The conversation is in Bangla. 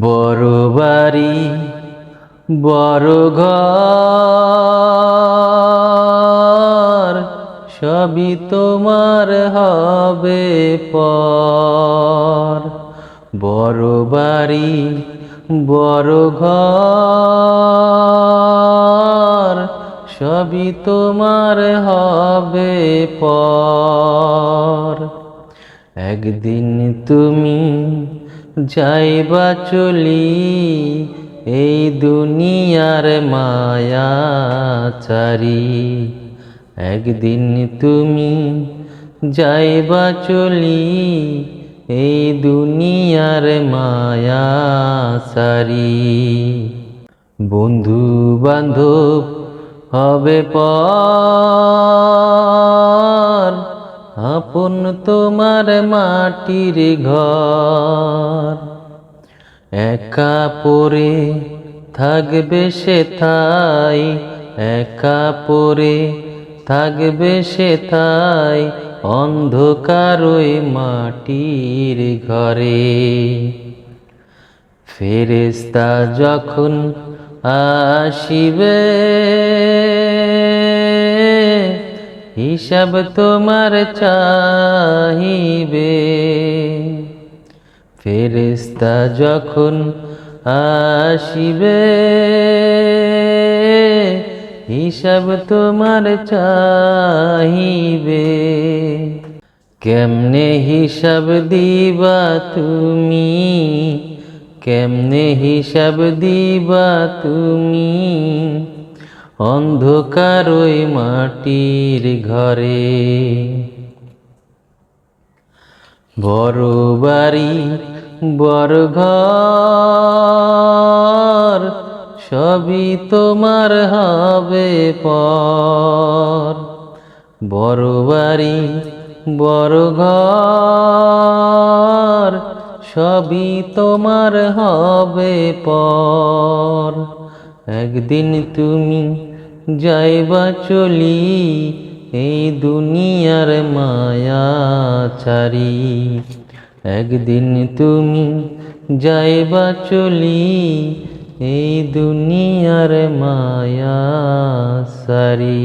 বড় বাড়ি, বড় ঘর, সবই তোমার হবে পর। বড় বাড়ি, বড় ঘর, সবই তোমার হবে পর। একদিন তুমি যাইবা চলি, এই দুনিয়ার মায়া চারি একদিন তুমি যাইবা চলি, এই দুনিয়ার মায়া সারি বন্ধু বান্ধব হবে পর, আপন তোমার মাটির ঘর। একা পরে থাকবে সে থাই একা পরে থাকবে সে থাই অন্ধকার ওই মাটির ঘরে। ফেরেস্তা যখন আসিবে, হিসাব তোমার চাহিবে। ফেরেস্তা যখন আসিবে, হিসাব তোমার চাহিবে। কেমনে হিসাব দিবা তুমি? কেমনে হিসাব দিবা তুমি? অন্ধকার ওই মাটির ঘরে। বড় বাড়ি বড় ঘর সবই তোমার হবে পর। বড় বাড়ি বড় ঘর সবই তোমার হবে পর। একদিন তুমি যাইবা চলি এই দুনিয়ার মায়া চারি একদিন তুমি যাইবা চলি এই দুনিয়ার মায়া সারি।